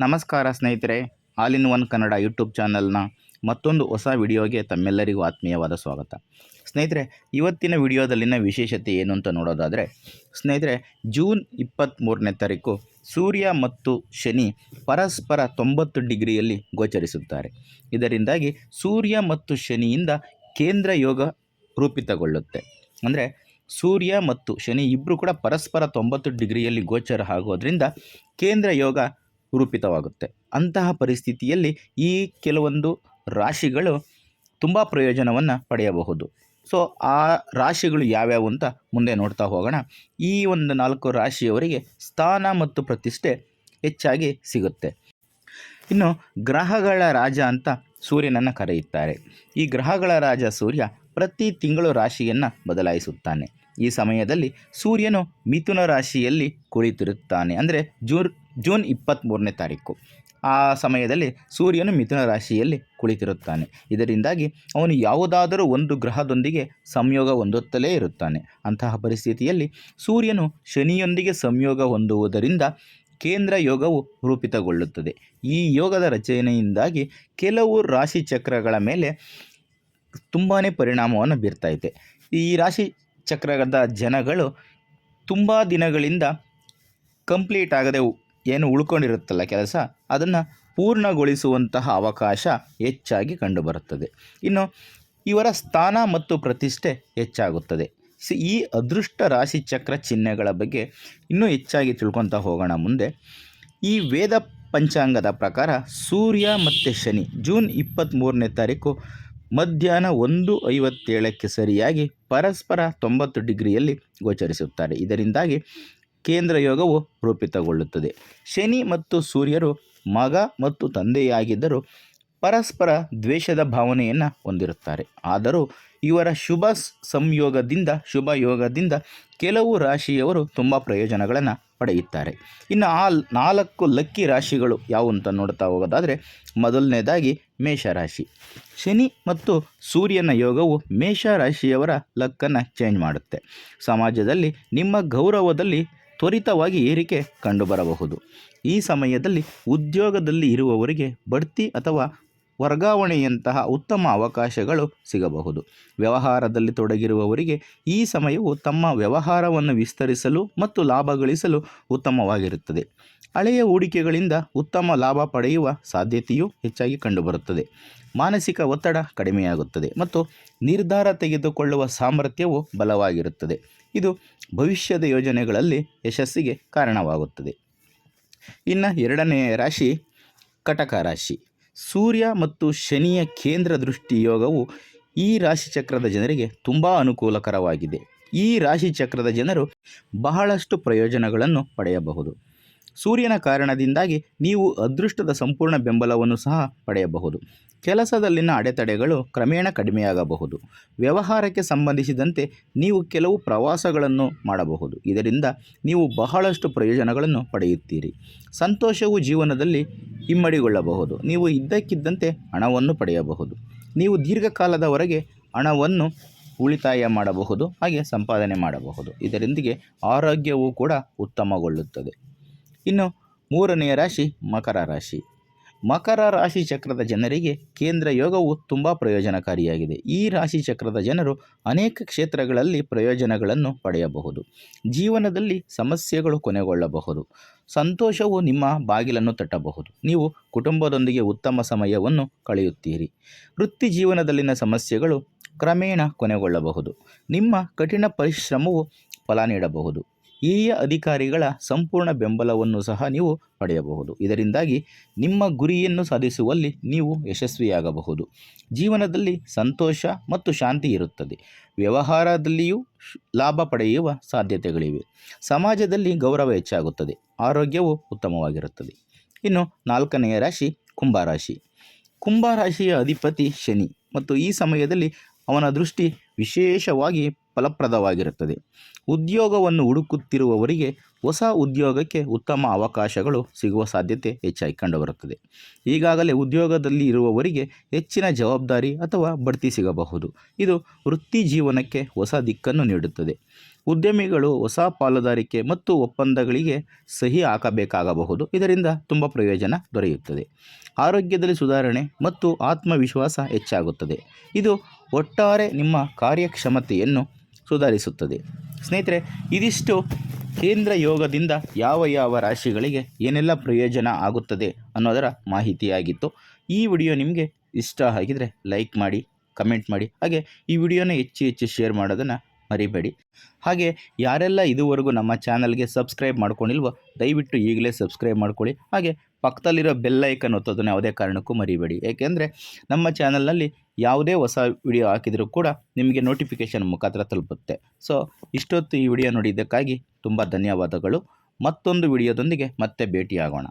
ನಮಸ್ಕಾರ ಸ್ನೇಹಿತರೆ, all in one Kannada YouTube ಚಾನಲ್ನ ಮತ್ತೊಂದು ಹೊಸ ವಿಡಿಯೋಗೆ ತಮ್ಮೆಲ್ಲರಿಗೂ ಆತ್ಮೀಯವಾದ ಸ್ವಾಗತ. ಸ್ನೇಹಿತರೆ, ಇವತ್ತಿನ ವಿಡಿಯೋದಲ್ಲಿನ ವಿಶೇಷತೆ ಏನು ಅಂತ ನೋಡೋದಾದರೆ, ಸ್ನೇಹಿತರೆ, ಜೂನ್ ಇಪ್ಪತ್ತ್ಮೂರನೇ ತಾರೀಕು ಸೂರ್ಯ ಮತ್ತು ಶನಿ ಪರಸ್ಪರ ತೊಂಬತ್ತು ಡಿಗ್ರಿಯಲ್ಲಿ ಗೋಚರಿಸುತ್ತಾರೆ. ಇದರಿಂದಾಗಿ ಸೂರ್ಯ ಮತ್ತು ಶನಿಯಿಂದ ಕೇಂದ್ರ ಯೋಗ ರೂಪಿತಗೊಳ್ಳುತ್ತೆ. ಅಂದರೆ, ಸೂರ್ಯ ಮತ್ತು ಶನಿ ಇಬ್ಬರು ಕೂಡ ಪರಸ್ಪರ ತೊಂಬತ್ತು ಡಿಗ್ರಿಯಲ್ಲಿ ಗೋಚರ ಆಗೋದ್ರಿಂದ ಕೇಂದ್ರ ಯೋಗ ರೂಪಿತವಾಗುತ್ತೆ. ಅಂತಹ ಪರಿಸ್ಥಿತಿಯಲ್ಲಿ ಈ ಕೆಲವೊಂದು ರಾಶಿಗಳು ತುಂಬ ಪ್ರಯೋಜನವನ್ನು ಪಡೆಯಬಹುದು. ಸೊ ಆ ರಾಶಿಗಳು ಯಾವ್ಯಾವು ಅಂತ ಮುಂದೆ ನೋಡ್ತಾ ಹೋಗೋಣ. ಈ ಒಂದು ನಾಲ್ಕು ರಾಶಿಯವರಿಗೆ ಸ್ಥಾನ ಮತ್ತು ಪ್ರತಿಷ್ಠೆ ಹೆಚ್ಚಾಗಿ ಸಿಗುತ್ತೆ. ಇನ್ನು ಗ್ರಹಗಳ ರಾಜ ಅಂತ ಸೂರ್ಯನನ್ನು ಕರೆಯುತ್ತಾರೆ. ಈ ಗ್ರಹಗಳ ರಾಜ ಸೂರ್ಯ ಪ್ರತಿ ತಿಂಗಳು ರಾಶಿಯನ್ನು ಬದಲಾಯಿಸುತ್ತಾನೆ. ಈ ಸಮಯದಲ್ಲಿ ಸೂರ್ಯನು ಮಿಥುನ ರಾಶಿಯಲ್ಲಿ ಕುಳಿತಿರುತ್ತಾನೆ. ಅಂದರೆ ಜೂನ್ ಜೂನ್ ಇಪ್ಪತ್ತ್ಮೂರನೇ ತಾರೀಕು. ಆ ಸಮಯದಲ್ಲಿ ಸೂರ್ಯನು ಮಿಥುನ ರಾಶಿಯಲ್ಲಿ ಕುಳಿತಿರುತ್ತಾನೆ. ಇದರಿಂದಾಗಿ ಅವನು ಯಾವುದಾದರೂ ಒಂದು ಗ್ರಹದೊಂದಿಗೆ ಸಂಯೋಗ ಹೊಂದುತ್ತಲೇ ಇರುತ್ತಾನೆ. ಅಂತಹ ಪರಿಸ್ಥಿತಿಯಲ್ಲಿ ಸೂರ್ಯನು ಶನಿಯೊಂದಿಗೆ ಸಂಯೋಗ ಹೊಂದುವುದರಿಂದ ಕೇಂದ್ರ ಯೋಗವು ರೂಪಿತಗೊಳ್ಳುತ್ತದೆ. ಈ ಯೋಗದ ರಚನೆಯಿಂದಾಗಿ ಕೆಲವು ರಾಶಿ ಚಕ್ರಗಳ ಮೇಲೆ ತುಂಬಾ ಪರಿಣಾಮವನ್ನು ಬೀರ್ತಾ ಈ ರಾಶಿ ಚಕ್ರದ ಜನಗಳು ತುಂಬ ದಿನಗಳಿಂದ ಕಂಪ್ಲೀಟ್ ಆಗದೆ ಏನು ಉಳ್ಕೊಂಡಿರುತ್ತಲ್ಲ ಕೆಲಸ, ಅದನ್ನು ಪೂರ್ಣಗೊಳಿಸುವಂತಹ ಅವಕಾಶ ಹೆಚ್ಚಾಗಿ ಕಂಡುಬರುತ್ತದೆ. ಇನ್ನು ಇವರ ಸ್ಥಾನ ಮತ್ತು ಪ್ರತಿಷ್ಠೆ ಹೆಚ್ಚಾಗುತ್ತದೆ. ಸಿ, ಈ ಅದೃಷ್ಟ ರಾಶಿ ಚಕ್ರ ಚಿಹ್ನೆಗಳ ಬಗ್ಗೆ ಇನ್ನೂ ಹೆಚ್ಚಾಗಿ ತಿಳ್ಕೊತಾ ಹೋಗೋಣ ಮುಂದೆ. ಈ ವೇದ ಪಂಚಾಂಗದ ಪ್ರಕಾರ ಸೂರ್ಯ ಮತ್ತು ಶನಿ ಜೂನ್ ಇಪ್ಪತ್ತ್ಮೂರನೇ ತಾರೀಕು ಮಧ್ಯಾಹ್ನ ಒಂದು ಐವತ್ತೇಳಕ್ಕೆ ಸರಿಯಾಗಿ ಪರಸ್ಪರ ತೊಂಬತ್ತು ಡಿಗ್ರಿಯಲ್ಲಿ ಗೋಚರಿಸುತ್ತಾರೆ. ಇದರಿಂದಾಗಿ ಕೇಂದ್ರ ಯೋಗವು ರೂಪಿತಗೊಳ್ಳುತ್ತದೆ. ಶನಿ ಮತ್ತು ಸೂರ್ಯರು ಮಗ ಮತ್ತು ತಂದೆಯಾಗಿದ್ದರೂ ಪರಸ್ಪರ ದ್ವೇಷದ ಭಾವನೆಯನ್ನು ಹೊಂದಿರುತ್ತಾರೆ. ಆದರೂ ಇವರ ಶುಭ ಸಂಯೋಗದಿಂದ, ಶುಭ ಯೋಗದಿಂದ ಕೆಲವು ರಾಶಿಯವರು ತುಂಬ ಪ್ರಯೋಜನಗಳನ್ನು ಪಡೆಯುತ್ತಾರೆ. ಇನ್ನು ಆ ನಾಲ್ಕು ಲಕ್ಕಿ ರಾಶಿಗಳು ಯಾವುವು ಅಂತ ನೋಡ್ತಾ ಹೋಗೋದಾದರೆ ಮೊದಲನೇದಾಗಿ ಮೇಷರಾಶಿ ಶನಿ ಮತ್ತು ಸೂರ್ಯನ ಯೋಗವು ಮೇಷ ರಾಶಿಯವರ ಲಕ್ಕನ್ನು ಚೇಂಜ್ ಮಾಡುತ್ತೆ. ಸಮಾಜದಲ್ಲಿ ನಿಮ್ಮ ಗೌರವದಲ್ಲಿ ತ್ವರಿತವಾಗಿ ಏರಿಕೆ ಕಂಡುಬರಬಹುದು. ಈ ಸಮಯದಲ್ಲಿ ಉದ್ಯೋಗದಲ್ಲಿ ಇರುವವರಿಗೆ ಬಡ್ತಿ ಅಥವಾ ವರ್ಗಾವಣೆಯಂತಹ ಉತ್ತಮ ಅವಕಾಶಗಳು ಸಿಗಬಹುದು. ವ್ಯವಹಾರದಲ್ಲಿ ತೊಡಗಿರುವವರಿಗೆ ಈ ಸಮಯವು ತಮ್ಮ ವ್ಯವಹಾರವನ್ನು ವಿಸ್ತರಿಸಲು ಮತ್ತು ಲಾಭ ಗಳಿಸಲು ಉತ್ತಮವಾಗಿರುತ್ತದೆ. ಹಳೆಯ ಹೂಡಿಕೆಗಳಿಂದ ಉತ್ತಮ ಲಾಭ ಪಡೆಯುವ ಸಾಧ್ಯತೆಯೂ ಹೆಚ್ಚಾಗಿ ಕಂಡುಬರುತ್ತದೆ. ಮಾನಸಿಕ ಒತ್ತಡ ಕಡಿಮೆಯಾಗುತ್ತದೆ ಮತ್ತು ನಿರ್ಧಾರ ತೆಗೆದುಕೊಳ್ಳುವ ಸಾಮರ್ಥ್ಯವು ಬಲವಾಗಿರುತ್ತದೆ. ಇದು ಭವಿಷ್ಯದ ಯೋಜನೆಗಳಲ್ಲಿ ಯಶಸ್ಸಿಗೆ ಕಾರಣವಾಗುತ್ತದೆ. ಇನ್ನು ಎರಡನೆಯ ರಾಶಿ, ಕಟಕ ರಾಶಿ. ಸೂರ್ಯ ಮತ್ತು ಶನಿಯ ಕೇಂದ್ರ ದೃಷ್ಟಿ ಯೋಗವು ಈ ರಾಶಿಚಕ್ರದ ಜನರಿಗೆ ತುಂಬ ಅನುಕೂಲಕರವಾಗಿದೆ. ಈ ರಾಶಿಚಕ್ರದ ಜನರು ಬಹಳಷ್ಟು ಪ್ರಯೋಜನಗಳನ್ನು ಪಡೆಯಬಹುದು. ಸೂರ್ಯನ ಕಾರಣದಿಂದಾಗಿ ನೀವು ಅದೃಷ್ಟದ ಸಂಪೂರ್ಣ ಬೆಂಬಲವನ್ನು ಸಹ ಪಡೆಯಬಹುದು. ಕೆಲಸದಲ್ಲಿನ ಅಡೆತಡೆಗಳು ಕ್ರಮೇಣ ಕಡಿಮೆಯಾಗಬಹುದು. ವ್ಯವಹಾರಕ್ಕೆ ಸಂಬಂಧಿಸಿದಂತೆ ನೀವು ಕೆಲವು ಪ್ರವಾಸಗಳನ್ನು ಮಾಡಬಹುದು. ಇದರಿಂದ ನೀವು ಬಹಳಷ್ಟು ಪ್ರಯೋಜನಗಳನ್ನು ಪಡೆಯುತ್ತೀರಿ. ಸಂತೋಷವು ಜೀವನದಲ್ಲಿ ಇಮ್ಮಡಿಗೊಳ್ಳಬಹುದು ನೀವು ಇದ್ದಕ್ಕಿದ್ದಂತೆ ಹಣವನ್ನು ಪಡೆಯಬಹುದು. ನೀವು ದೀರ್ಘಕಾಲದವರೆಗೆ ಹಣವನ್ನು ಉಳಿತಾಯ ಮಾಡಬಹುದು, ಹಾಗೆ ಸಂಪಾದನೆ ಮಾಡಬಹುದು. ಇದರೊಂದಿಗೆ ಆರೋಗ್ಯವೂ ಕೂಡ ಉತ್ತಮಗೊಳ್ಳುತ್ತದೆ. ಇನ್ನು ಮೂರನೆಯ ರಾಶಿ ಮಕರ ರಾಶಿ. ಮಕರ ರಾಶಿ ಚಕ್ರದ ಜನರಿಗೆ ಕೇಂದ್ರ ಯೋಗವು ತುಂಬ ಪ್ರಯೋಜನಕಾರಿಯಾಗಿದೆ. ಈ ರಾಶಿ ಚಕ್ರದ ಜನರು ಅನೇಕ ಕ್ಷೇತ್ರಗಳಲ್ಲಿ ಪ್ರಯೋಜನಗಳನ್ನು ಪಡೆಯಬಹುದು. ಜೀವನದಲ್ಲಿ ಸಮಸ್ಯೆಗಳು ಕೊನೆಗೊಳ್ಳಬಹುದು. ಸಂತೋಷವು ನಿಮ್ಮ ಬಾಗಿಲನ್ನು ತಟ್ಟಬಹುದು. ನೀವು ಕುಟುಂಬದೊಂದಿಗೆ ಉತ್ತಮ ಸಮಯವನ್ನು ಕಳೆಯುತ್ತೀರಿ. ವೃತ್ತಿ ಜೀವನದಲ್ಲಿನ ಸಮಸ್ಯೆಗಳು ಕ್ರಮೇಣ ಕೊನೆಗೊಳ್ಳಬಹುದು. ನಿಮ್ಮ ಕಠಿಣ ಪರಿಶ್ರಮವು ಫಲ ನೀಡಬಹುದು. ಹಿರಿಯ ಅಧಿಕಾರಿಗಳ ಸಂಪೂರ್ಣ ಬೆಂಬಲವನ್ನು ಸಹ ನೀವು ಪಡೆಯಬಹುದು. ಇದರಿಂದಾಗಿ ನಿಮ್ಮ ಗುರಿಯನ್ನು ಸಾಧಿಸುವಲ್ಲಿ ನೀವು ಯಶಸ್ವಿಯಾಗಬಹುದು. ಜೀವನದಲ್ಲಿ ಸಂತೋಷ ಮತ್ತು ಶಾಂತಿ ಇರುತ್ತದೆ. ವ್ಯವಹಾರದಲ್ಲಿಯೂ ಲಾಭ ಪಡೆಯುವ ಸಾಧ್ಯತೆಗಳಿವೆ. ಸಮಾಜದಲ್ಲಿ ಗೌರವ ಹೆಚ್ಚಾಗುತ್ತದೆ. ಆರೋಗ್ಯವು ಉತ್ತಮವಾಗಿರುತ್ತದೆ. ಇನ್ನು ನಾಲ್ಕನೆಯ ರಾಶಿ ಕುಂಭರಾಶಿ ಕುಂಭರಾಶಿಯ ಅಧಿಪತಿ ಶನಿ ಮತ್ತು ಈ ಸಮಯದಲ್ಲಿ ಅವನ ದೃಷ್ಟಿ ವಿಶೇಷವಾಗಿ ಫಲಪ್ರದವಾಗಿರುತ್ತದೆ. ಉದ್ಯೋಗವನ್ನು ಹುಡುಕುತ್ತಿರುವವರಿಗೆ ಹೊಸ ಉದ್ಯೋಗಕ್ಕೆ ಉತ್ತಮ ಅವಕಾಶಗಳು ಸಿಗುವ ಸಾಧ್ಯತೆ ಹೆಚ್ಚಾಗಿ ಕಂಡುಬರುತ್ತದೆ. ಈಗಾಗಲೇ ಉದ್ಯೋಗದಲ್ಲಿ ಇರುವವರಿಗೆ ಹೆಚ್ಚಿನ ಜವಾಬ್ದಾರಿ ಅಥವಾ ಬಡ್ತಿ ಸಿಗಬಹುದು. ಇದು ವೃತ್ತಿ ಜೀವನಕ್ಕೆ ಹೊಸ ದಿಕ್ಕನ್ನು ನೀಡುತ್ತದೆ. ಉದ್ಯಮಿಗಳು ಹೊಸ ಪಾಲುದಾರಿಕೆ ಮತ್ತು ಒಪ್ಪಂದಗಳಿಗೆ ಸಹಿ ಹಾಕಬೇಕಾಗಬಹುದು. ಇದರಿಂದ ತುಂಬ ಪ್ರಯೋಜನ ದೊರೆಯುತ್ತದೆ. ಆರೋಗ್ಯದಲ್ಲಿ ಸುಧಾರಣೆ ಮತ್ತು ಆತ್ಮವಿಶ್ವಾಸ ಹೆಚ್ಚಾಗುತ್ತದೆ. ಇದು ಒಟ್ಟಾರೆ ನಿಮ್ಮ ಕಾರ್ಯಕ್ಷಮತೆಯನ್ನು ಸುಧಾರಿಸುತ್ತದೆ. ಸ್ನೇಹಿತರೆ, ಇದಿಷ್ಟು ಕೇಂದ್ರ ಯೋಗದಿಂದ ಯಾವ ಯಾವ ರಾಶಿಗಳಿಗೆ ಏನೆಲ್ಲ ಪ್ರಯೋಜನ ಆಗುತ್ತದೆ ಅನ್ನೋದರ ಮಾಹಿತಿಯಾಗಿತ್ತು. ಈ ವಿಡಿಯೋ ನಿಮಗೆ ಇಷ್ಟ ಆಗಿದರೆ ಲೈಕ್ ಮಾಡಿ, ಕಮೆಂಟ್ ಮಾಡಿ, ಹಾಗೆ ಈ ವಿಡಿಯೋನ ಹೆಚ್ಚು ಹೆಚ್ಚು ಶೇರ್ ಮಾಡೋದನ್ನು ಮರಿಬೇಡಿ. ಹಾಗೆ ಯಾರೆಲ್ಲ ಇದುವರೆಗೂ ನಮ್ಮ ಚಾನಲ್ಗೆ ಸಬ್ಸ್ಕ್ರೈಬ್ ಮಾಡ್ಕೊಂಡಿಲ್ವೋ, ದಯವಿಟ್ಟು ಈಗಲೇ ಸಬ್ಸ್ಕ್ರೈಬ್ ಮಾಡ್ಕೊಳ್ಳಿ. ಹಾಗೆ ಪಕ್ಕದಲ್ಲಿರೋ ಬೆಲ್ ಐಕನ್ ಒತ್ತೋದನ್ನು ಯಾವುದೇ ಕಾರಣಕ್ಕೂ ಮರಿಬೇಡಿ. ಏಕೆಂದರೆ ನಮ್ಮ ಚಾನಲ್ನಲ್ಲಿ ಯಾವುದೇ ಹೊಸ ವಿಡಿಯೋ ಹಾಕಿದರೂ ಕೂಡ ನಿಮಗೆ ನೋಟಿಫಿಕೇಷನ್ ಮುಖಾಂತರ ತಲುಪುತ್ತೆ. ಸೊ ಇಷ್ಟೊತ್ತು ಈ ವಿಡಿಯೋ ನೋಡಿದ್ದಕ್ಕಾಗಿ ತುಂಬ ಧನ್ಯವಾದಗಳು. ಮತ್ತೊಂದು ವಿಡಿಯೋದೊಂದಿಗೆ ಮತ್ತೆ ಭೇಟಿಯಾಗೋಣ.